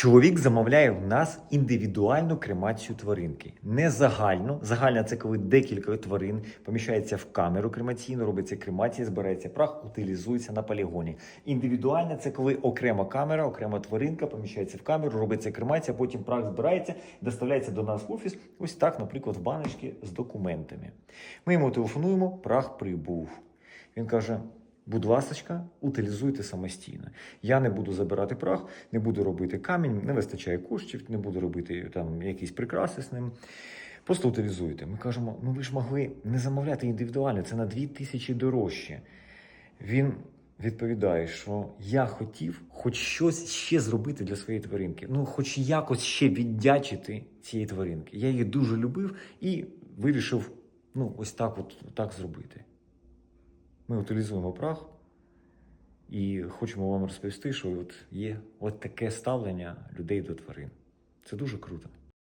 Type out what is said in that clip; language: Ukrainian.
Чоловік замовляє в нас індивідуальну кремацію тваринки. Не загальну. Загальна це коли декілька тварин поміщається в камеру кремаційну, робиться кремація, збирається прах, утилізується на полігоні. Індивідуальна це коли окрема камера, окрема тваринка поміщається в камеру, робиться кремація, потім прах збирається, доставляється до нас в офіс. Ось так, наприклад, в баночки з документами. Ми йому телефонуємо, прах прибув. Він каже: будь ласочка, утилізуйте самостійно. Я не буду забирати прах, не буду робити камінь, не вистачає коштів, не буду робити там якісь прикраси з ним. Просто утилізуйте. Ми кажемо, ну ви ж могли не замовляти індивідуально, це на 2 тисячі дорожче. Він відповідає, що я хотів хоч щось ще зробити для своєї тваринки. Ну, хоч якось ще віддячити цієї тваринки. Я її дуже любив і вирішив ну, ось так, от, так зробити. Ми утилізуємо прах і хочемо вам розповісти, що от є от таке ставлення людей до тварин. Це дуже круто.